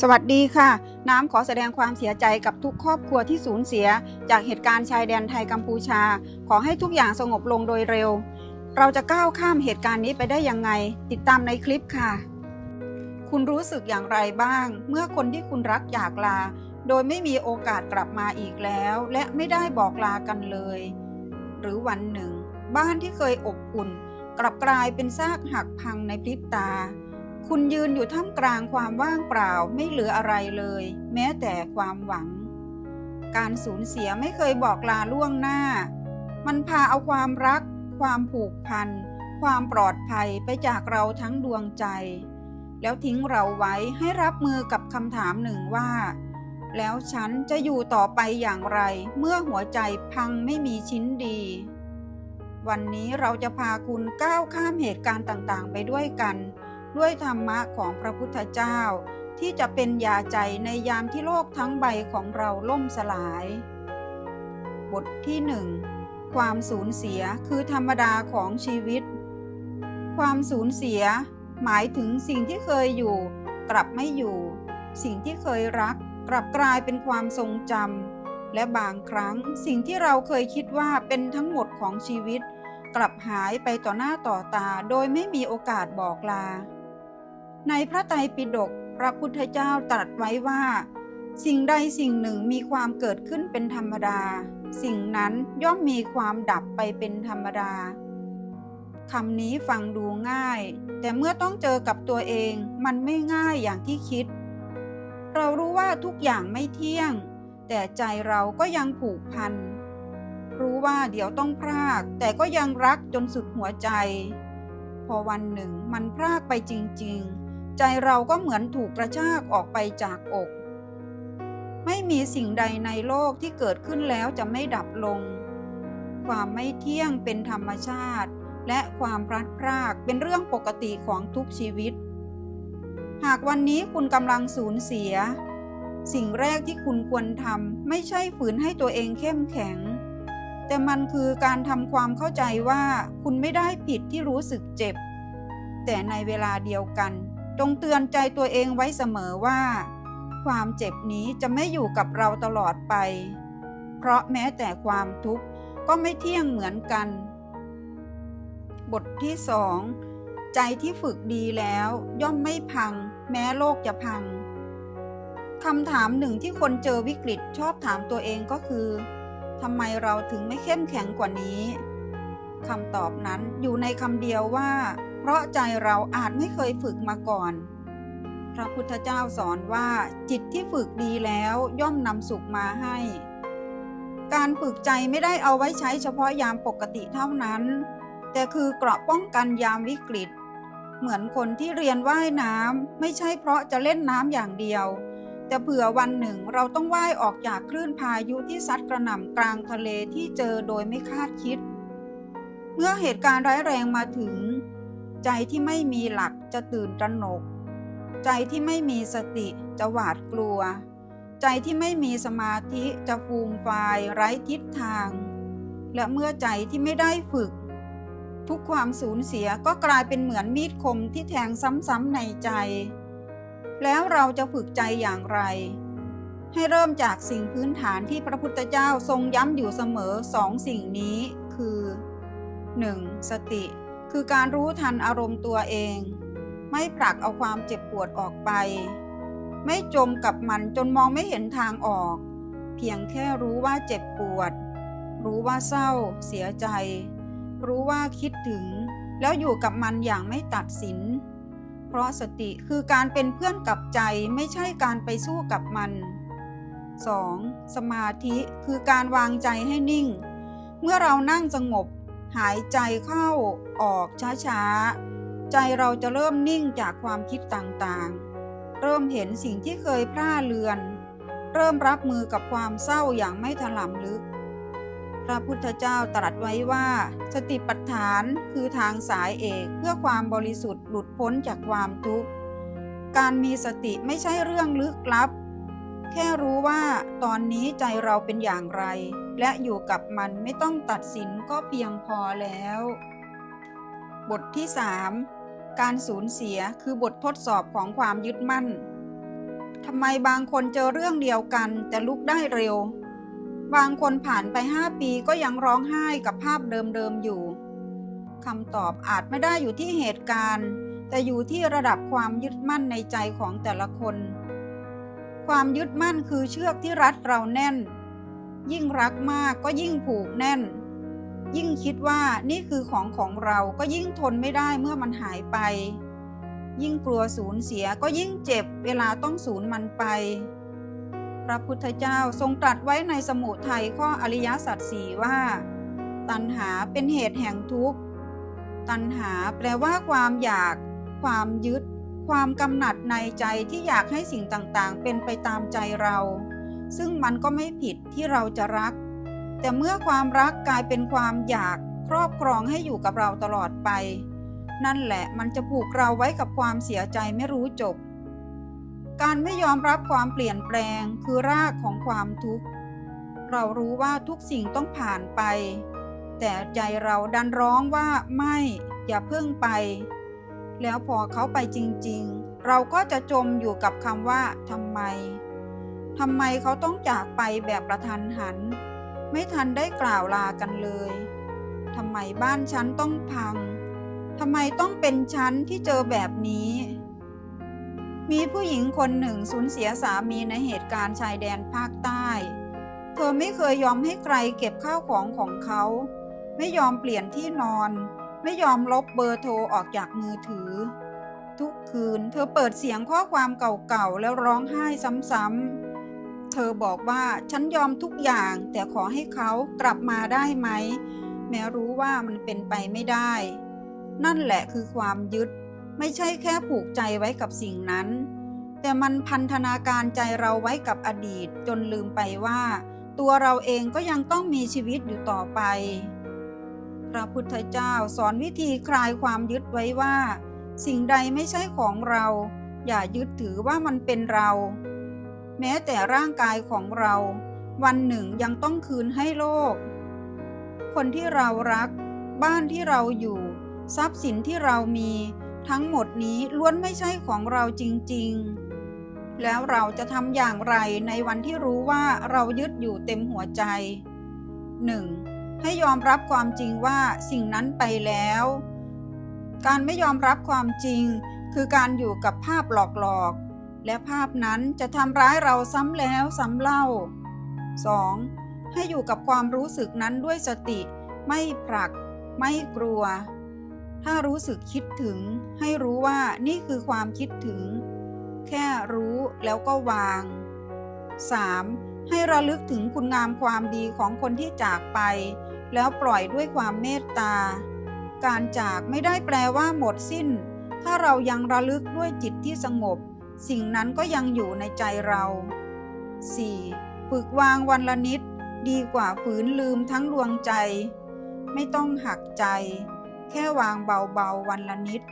สวัสดีค่ะ น้ำขอแสดงความเสียใจกับทุกครอบครัวที่สูญเสีย จากเหตุการณ์ชายแดนไทยกัมพูชา ขอให้ทุกอย่างสงบลงโดยเร็ว เราจะก้าวข้ามเหตุการณ์นี้ไปได้ยังไง ติดตามในคลิปค่ะ คุณรู้สึกอย่างไรบ้าง เมื่อคนที่คุณรักอยากลา โดยไม่มีโอกาสกลับมาอีกแล้ว และไม่ได้บอกลากันเลย หรือวันหนึ่ง บ้านที่เคยอบอุ่น กลับกลายเป็นซากหักพังในพริบตา คุณยืนอยู่ท่ามกลางความว่างเปล่าไม่เหลืออะไรเลย แม้แต่ความหวัง การสูญเสียไม่เคยบอกลาล่วงหน้า มันพาเอาความรัก ความผูกพัน ความปลอดภัยไปจากเราทั้งดวงใจ แล้วทิ้งเราไว้ให้รับมือกับคำถามหนึ่งว่า แล้วฉันจะอยู่ต่อไปอย่างไร เมื่อหัวใจพังไม่มีชิ้นดี วันนี้เราจะพาคุณก้าวข้ามเหตุการณ์ต่างๆ ไปด้วยกัน ด้วยธรรมะของพระพุทธเจ้า ที่จะเป็นยาใจในยามที่โลกทั้งใบของเราล่มสลาย บทที่หนึ่งความสูญเสียคือธรรมดาของชีวิต ความสูญเสียหมายถึงสิ่งที่เคยอยู่ กลับไม่อยู่ สิ่งที่เคยรัก กลับกลายเป็นความทรงจำและบางครั้งสิ่งที่เราเคยคิดว่าเป็นทั้งหมดของชีวิต กลับหายไปต่อหน้าต่อตาโดยไม่มีโอกาสบอกลา ในพระไตรปิฎกพระพุทธเจ้าตรัสไว้ว่า สิ่งใดสิ่งหนึ่งมีความเกิดขึ้นเป็นธรรมดา สิ่งนั้นย่อมมีความดับไปเป็นธรรมดาคำนี้ฟังดูง่าย แต่เมื่อต้องเจอกับตัวเองมันไม่ง่ายอย่างที่คิด เรารู้ว่าทุกอย่างไม่เที่ยง แต่ใจเราก็ยังผูกพัน รู้ว่าเดี๋ยวต้องพราก แต่ก็ยังรักจนสุดหัวใจ พอวันหนึ่งมันพรากไปจริง ๆ ใจเราก็เหมือนถูกกระชากออกไปจากอก ไม่มีสิ่งใดในโลกที่เกิดขึ้นแล้วจะไม่ดับลง ความไม่เที่ยงเป็นธรรมชาติ และความพลัดพรากเป็นเรื่องปกติของทุกชีวิต หากวันนี้คุณกำลังสูญเสีย สิ่งแรกที่คุณควรทำไม่ใช่ฝืนให้ตัวเองเข้มแข็ง แต่มันคือการทำความเข้าใจว่าคุณไม่ได้ผิดที่รู้สึกเจ็บแต่ในเวลาเดียวกัน จงเตือนใจตัวเองไว้เสมอว่า ความเจ็บนี้จะไม่อยู่กับเราตลอดไป เพราะแม้แต่ความทุกข์ก็ไม่เที่ยงเหมือนกัน บทที่สองใจที่ฝึกดีแล้วย่อมไม่พัง แม้โลกจะพังคำถามหนึ่งที่คนเจอวิกฤตชอบถามตัวเองก็คือทำไมเราถึงไม่เข้มแข็งกว่านี้คำตอบนั้นอยู่ในคำเดียวว่า ราะใจเราอาจไม่เคยฝึกมาก่อน พระพุทธเจ้าสอนว่าจิตที่ฝึกดีแล้วย่อมนำสุขมาให้ การฝึกใจไม่ได้เอาไว้ใช้เฉพาะยามปกติเท่านั้น แต่คือเกราะป้องกันยามวิกฤต เหมือนคนที่เรียนว่ายน้ำไม่ใช่เพราะจะเล่นน้ำอย่างเดียว แต่เผื่อวันหนึ่งเราต้องว่ายออกจากคลื่นพายุที่ซัดกระหน่ำกลางทะเลที่เจอโดยไม่คาดคิด เมื่อเหตุการณ์ร้ายแรงมาถึง ใจที่ไม่มีหลักจะตื่นตระหนก ใจที่ไม่มีสติจะหวาดกลัว ใจที่ไม่มีสมาธิจะฟูมฟายไร้ทิศทาง และเมื่อใจที่ไม่ได้ฝึก ทุกความสูญเสียก็กลายเป็นเหมือนมีดคมที่แทงซ้ำๆในใจ แล้วเราจะฝึกใจอย่างไร ให้เริ่มจากสิ่งพื้นฐานที่พระพุทธเจ้าทรงย้ำอยู่เสมอสองสิ่งนี้คือ 1. สติ คือการรู้ทันอารมณ์ตัวเอง ไม่ผลักเอาความเจ็บปวดออกไป ไม่จมกับมันจนมองไม่เห็นทางออก เพียงแค่รู้ว่าเจ็บปวด รู้ว่าเศร้า เสียใจ รู้ว่าคิดถึง แล้วอยู่กับมันอย่างไม่ตัดสิน เพราะสติคือการเป็นเพื่อนกับใจไม่ใช่การไปสู้กับมัน 2. สมาธิคือการวางใจให้นิ่ง เมื่อเรานั่งสงบ หายใจเข้าออกช้าๆ ใจเราจะเริ่มนิ่งจากความคิดต่างๆ เริ่มเห็นสิ่งที่เคยพร่าเลือน เริ่มรับมือกับความเศร้าอย่างไม่ถลำลึก พระพุทธเจ้าตรัสไว้ว่า สติปัฏฐานคือทางสายเอกเพื่อความบริสุทธิ์หลุดพ้นจากความทุกข์ การมีสติไม่ใช่เรื่องลึกลับ แค่รู้ว่าตอนนี้ใจเราเป็นอย่างไร และอยู่กับมันไม่ต้องตัดสินก็เพียงพอแล้ว บทที่ 3 การสูญเสียคือบททดสอบของความยึดมั่นทำไมบางคนเจอเรื่องเดียวกันแต่ลุกได้เร็ว บางคนผ่านไปห้าปีก็ยังร้องไห้กับภาพเดิมๆอยู่คำตอบอาจไม่ได้อยู่ที่เหตุการณ์ แต่อยู่ที่ระดับความยึดมั่นในใจของแต่ละคน ความยึดมั่นคือเชือกที่รัดเราแน่น ยิ่งรักมากก็ยิ่งผูกแน่น ยิ่งคิดว่านี่คือของของเราก็ยิ่งทนไม่ได้เมื่อมันหายไป ยิ่งกลัวสูญเสียก็ยิ่งเจ็บเวลาต้องสูญมันไป พระพุทธเจ้าทรงตรัสไว้ในสมุทัยข้ออริยสัจสี่ว่า ตัณหาเป็นเหตุแห่งทุกข์ ตัณหาแปลว่าความอยาก ความยึด ความกำหนัดในใจที่อยากให้สิ่งต่างๆ เป็นไปตามใจเรา ซึ่งมันก็ไม่ผิดที่เราจะรัก แต่เมื่อความรักกลายเป็นความอยากครอบครองให้อยู่กับเราตลอดไป นั่นแหละมันจะผูกเราไว้กับความเสียใจไม่รู้จบ การไม่ยอมรับความเปลี่ยนแปลงคือรากของความทุกข์ เรารู้ว่าทุกสิ่งต้องผ่านไป แต่ใจเราดันร้องว่าไม่อย่าเพิ่งไป แล้วพอเขาไปจริงๆ เราก็จะจมอยู่กับคำว่าทำไมทำไมเขาต้องจากไปแบบประทันหัน ไม่ทันได้กล่าวลากันเลยทำไมบ้านฉันต้องพังทำไมต้องเป็นฉันที่เจอแบบนี้ มีผู้หญิงคนหนึ่งสูญเสียสามีในเหตุการณ์ชายแดนภาคใต้ เธอไม่เคยยอมให้ใครเก็บข้าวของของเขา ไม่ยอมเปลี่ยนที่นอน ไม่ยอมลบเบอร์โทรออกจากมือถือ ทุกคืนเธอเปิดเสียงข้อความเก่าๆ แล้วร้องไห้ซ้ำๆ เธอบอกว่าฉันยอมทุกอย่างแต่ขอให้เขากลับมาได้ไหม แม้รู้ว่ามันเป็นไปไม่ได้ นั่นแหละคือความยึด ไม่ใช่แค่ผูกใจไว้กับสิ่งนั้น แต่มันพันธนาการใจเราไว้กับอดีตจนลืมไปว่า ตัวเราเองก็ยังต้องมีชีวิตอยู่ต่อไป พระพุทธเจ้าสอนวิธีคลายความยึดไว้ว่า สิ่งใดไม่ใช่ของเรา อย่ายึดถือว่ามันเป็นเรา แม้แต่ร่างกายของเรา วันหนึ่งยังต้องคืนให้โลก คนที่เรารัก บ้านที่เราอยู่ ทรัพย์สินที่เรามี ทั้งหมดนี้ล้วนไม่ใช่ของเราจริง ๆ แล้วเราจะทำอย่างไรในวันที่รู้ว่าเรายึดอยู่เต็มหัวใจ 1. ให้ยอมรับความจริงว่าสิ่งนั้นไปแล้ว การไม่ยอมรับความจริง คือการอยู่กับภาพหลอกๆ และภาพนั้นจะทำร้ายเราซ้ำแล้วซ้ำเล่า 2. ให้อยู่กับความรู้สึกนั้นด้วยสติ ไม่ผลัก ไม่กลัว ถ้ารู้สึกคิดถึง ให้รู้ว่านี่คือความคิดถึง แค่รู้แล้วก็วาง 3. ให้ระลึกถึงคุณงามความดีของคนที่จากไป แล้วปล่อยด้วยความเมตตา การจากไม่ได้แปลว่าหมดสิ้น ถ้าเรายังระลึกด้วยจิตที่สงบ สิ่งนั้นก็ยังอยู่ในใจเรา 4. ฝึกวางวันละนิด ดีกว่าฝืนลืมทั้งดวงใจ ไม่ต้องหักใจ แค่วางเบาๆวันละนิด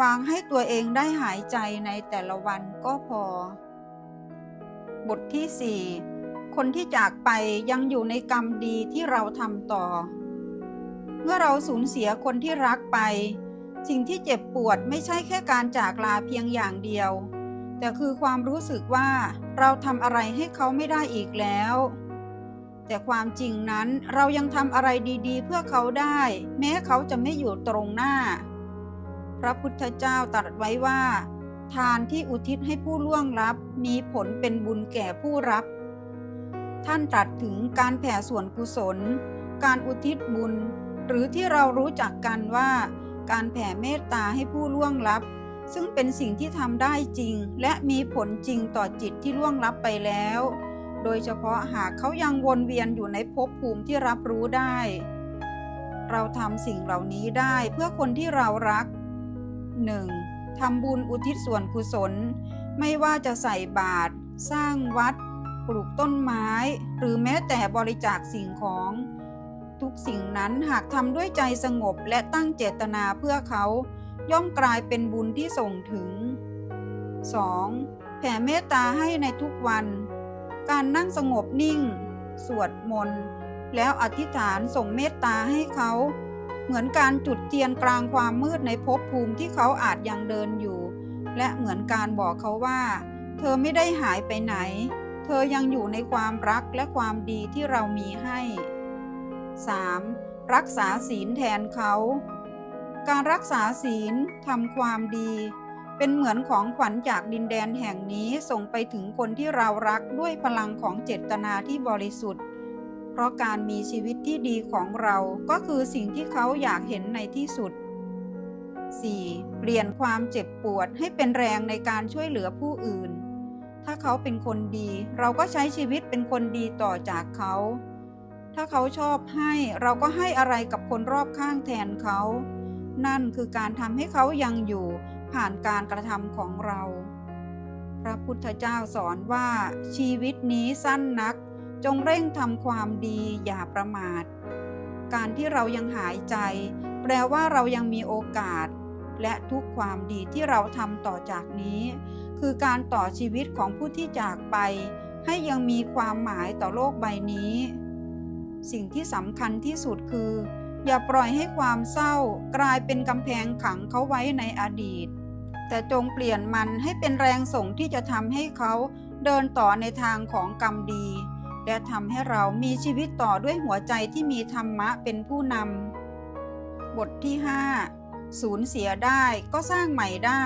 วางให้ตัวเองได้หายใจในแต่ละวันก็พอ บทที่ 4 คนที่จากไปยังอยู่ในกรรมดีที่เราทำต่อ เมื่อเราสูญเสียคนที่รักไป สิ่งที่เจ็บปวดไม่ใช่แค่การจากลาเพียงอย่างเดียว แต่คือความรู้สึกว่าเราทำอะไรให้เขาไม่ได้อีกแล้ว แต่ความจริงนั้นเรายังทำอะไรดีๆ เพื่อเขาได้ แม้เขาจะไม่อยู่ตรงหน้า พระพุทธเจ้าตรัสไว้ว่า ทานที่อุทิศให้ผู้ล่วงลับมีผลเป็นบุญแก่ผู้รับ ท่านตรัสถึงการแผ่ส่วนกุศล การอุทิศบุญ หรือที่เรารู้จักกันว่า การแผ่เมตตาให้ผู้ล่วงลับ ซึ่งเป็นสิ่งที่ทำได้จริง และมีผลจริงต่อจิตที่ล่วงลับไปแล้ว โดยเฉพาะหากเขายังวนเวียนอยู่ในภพภูมิที่รับรู้ได้ เราทำสิ่งเหล่านี้ได้เพื่อคนที่เรารัก 1. ทำบุญอุทิศส่วนกุศล ไม่ว่าจะใส่บาตรสร้างวัด ปลูกต้นไม้ หรือแม้แต่บริจาคสิ่งของ ทุกสิ่งนั้นหากทำด้วยใจสงบและตั้งเจตนาเพื่อเขา ย่อมกลายเป็นบุญที่ส่งถึง 2. แผ่เมตตาให้ในทุกวัน การนั่งสงบนิ่ง สวดมนต์แล้วอธิษฐานส่งเมตตาให้เขา เหมือนการจุดเทียนกลางความมืดในภพภูมิที่เขาอาจยังเดินอยู่ และเหมือนการบอกเขาว่า เธอไม่ได้หายไปไหน เธอยังอยู่ในความรักและความดีที่เรามีให้ 3. รักษาศีลแทนเขา การรักษาศีลทำความดี เป็นเหมือนของขวัญจากดินแดนแห่งนี้ส่งไปถึงคนที่เรารักด้วยพลังของเจตนาที่บริสุทธิ์ เพราะการมีชีวิตที่ดีของเราก็คือสิ่งที่เขาอยากเห็นในที่สุด 4. เปลี่ยนความเจ็บปวดให้เป็นแรงในการช่วยเหลือผู้อื่น ถ้าเขาเป็นคนดี เราก็ใช้ชีวิตเป็นคนดีต่อจากเขา ถ้าเขาชอบให้เราก็ให้อะไรกับคนรอบข้างแทนเขา นั่นคือการทำให้เขายังอยู่ผ่านการกระทำของเรา พระพุทธเจ้าสอนว่าชีวิตนี้สั้นนัก จงเร่งทำความดีอย่าประมาท การที่เรายังหายใจ แปลว่าเรายังมีโอกาส และทุกความดีที่เราทำต่อจากนี้ คือการต่อชีวิตของผู้ที่จากไป ให้ยังมีความหมายต่อโลกใบนี้ สิ่งที่สำคัญที่สุดคือ อย่าปล่อยให้ความเศร้ากลายเป็นกำแพงขังเขาไว้ในอดีต แต่จงเปลี่ยนมันให้เป็นแรงส่งที่จะทำให้เขาเดินต่อในทางของกรรมดี และทำให้เรามีชีวิตต่อด้วยหัวใจที่มีธรรมะเป็นผู้นำบทที่ 5 สูญเสียได้ก็สร้างใหม่ได้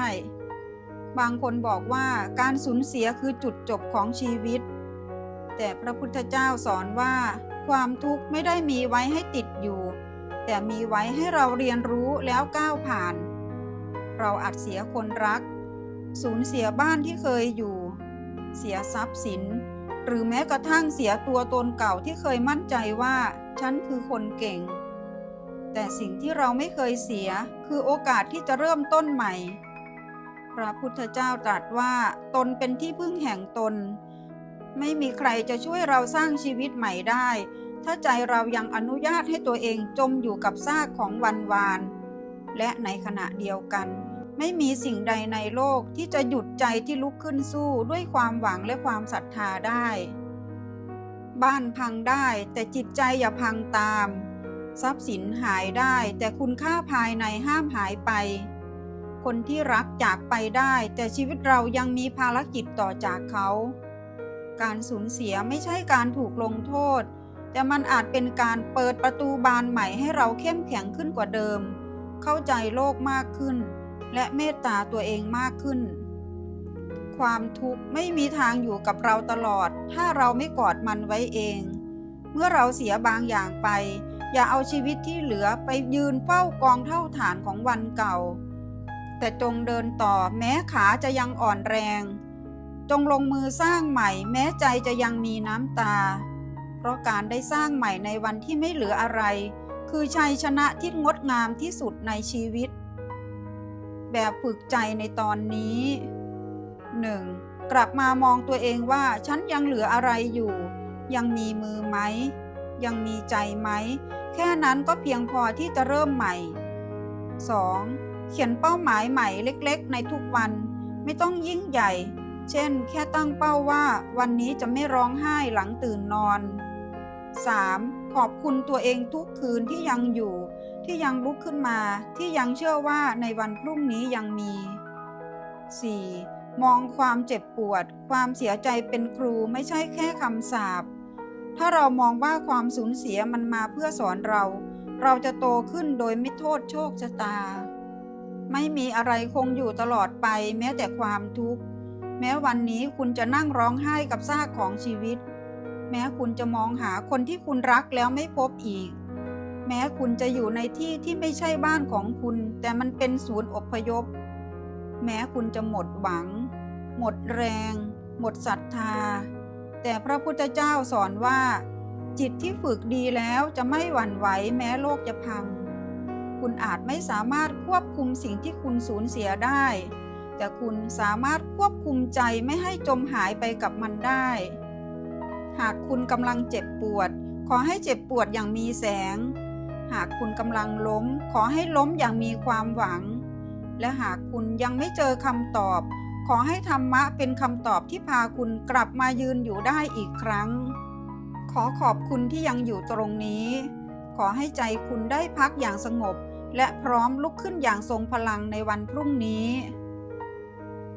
บางคนบอกว่าการสูญเสียคือจุดจบของชีวิต แต่พระพุทธเจ้าสอนว่า ความทุกข์ไม่ได้มีไว้ให้ติดอยู่ แต่มีไว้ให้เราเรียนรู้แล้วก้าวผ่าน เราอาจเสียคนรัก สูญเสียบ้านที่เคยอยู่ เสียทรัพย์สิน หรือแม้กระทั่งเสียตัวตนเก่าที่เคยมั่นใจว่าฉันคือคนเก่ง แต่สิ่งที่เราไม่เคยเสียคือโอกาสที่จะเริ่มต้นใหม่ พระพุทธเจ้าตรัสว่าตนเป็นที่พึ่งแห่งตน ไม่มีใครจะช่วยเราสร้างชีวิตใหม่ได้ ถ้าใจเรายังอนุญาตให้ตัวเองจมอยู่กับซากของวันวาน และในขณะเดียวกัน ไม่มีสิ่งใดในโลกที่จะหยุดใจที่ลุกขึ้นสู้ด้วยความหวังและความศรัทธาได้ บ้านพังได้แต่จิตใจอย่าพังตาม ทรัพย์สินหายได้แต่คุณค่าภายในห้ามหายไป คนที่รักจากไปได้ แต่ชีวิตเรายังมีภารกิจต่อจากเขา การสูญเสียไม่ใช่การถูกลงโทษ แต่มันอาจเป็นการเปิดประตูบานใหม่ให้เราเข้มแข็งขึ้นกว่าเดิม เข้าใจโลกมากขึ้น และเมตตาตัวเองมากขึ้น ความทุกข์ไม่มีทางอยู่กับเราตลอด ถ้าเราไม่กอดมันไว้เอง เมื่อเราเสียบางอย่างไปอย่าเอาชีวิตที่เหลือไปยืนเฝ้ากองเท่าฐานของวันเก่า แต่จงเดินต่อแม้ขาจะยังอ่อนแรง จงลงมือสร้างใหม่ แม้ใจจะยังมีน้ำตา เพราะการได้สร้างใหม่ในวันที่ไม่เหลืออะไร คือชัยชนะที่งดงามที่สุดในชีวิต แบบฝึกใจในตอนนี้ 1. กลับมามองตัวเองว่าฉันยังเหลืออะไรอยู่ ยังมีมือไหม ยังมีใจไหม แค่นั้นก็เพียงพอที่จะเริ่มใหม่ 2. เขียนเป้าหมายใหม่เล็กๆ ในทุกวัน ไม่ต้องยิ่งใหญ่ เช่น แค่ตั้งเป้าว่าวันนี้จะไม่ร้องไห้หลังตื่นนอน 3. ขอบคุณตัวเองทุกคืนที่ยังอยู่ ที่ยังลุกขึ้นมา ที่ยังเชื่อว่าในวันพรุ่งนี้ยังมี 4. มองความเจ็บปวด ความเสียใจเป็นครูไม่ใช่แค่คำสาปถ้าเรามองว่าความสูญเสียมันมาเพื่อสอนเรา เราจะโตขึ้นโดยไม่โทษโชคชะตา ไม่มีอะไรคงอยู่ตลอดไปแม้แต่ความทุกข์ แม้วันนี้คุณจะนั่งร้องไห้กับซากของชีวิต แม้คุณจะมองหาคนที่คุณรักแล้วไม่พบอีก แม้คุณจะอยู่ในที่ที่ไม่ใช่บ้านของคุณ แต่มันเป็นศูนย์อพยพ แม้คุณจะหมดหวัง หมดแรง หมดศรัทธา แต่พระพุทธเจ้าสอนว่า จิตที่ฝึกดีแล้วจะไม่หวั่นไหวแม้โลกจะพัง คุณอาจไม่สามารถควบคุมสิ่งที่คุณสูญเสียได้ แต่คุณสามารถควบคุมใจไม่ให้จมหายไปกับมันได้ หากคุณกำลังเจ็บปวด ขอให้เจ็บปวดอย่างมีแสง หากคุณกำลังล้ม ขอให้ล้มอย่างมีความหวัง และหากคุณยังไม่เจอคำตอบ ขอให้ธรรมะเป็นคำตอบที่พาคุณกลับมายืนอยู่ได้อีกครั้ง ขอขอบคุณที่ยังอยู่ตรงนี้ขอให้ใจคุณได้พักอย่างสงบ และพร้อมลุกขึ้นอย่างทรงพลังในวันพรุ่งนี้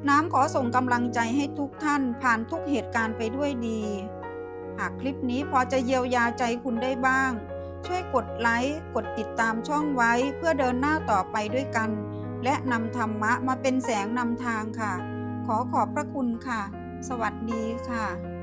น้ำขอส่งกำลังใจให้ทุกท่านผ่านทุกเหตุการณ์ไปด้วยดี หากคลิปนี้พอจะเยียวยาใจคุณได้บ้าง ช่วยกดไลค์ กดติดตามช่องไว้เพื่อเดินหน้าต่อไปด้วยกัน และนำธรรมะมาเป็นแสงนำทางค่ะ ขอขอบพระคุณค่ะ สวัสดีค่ะ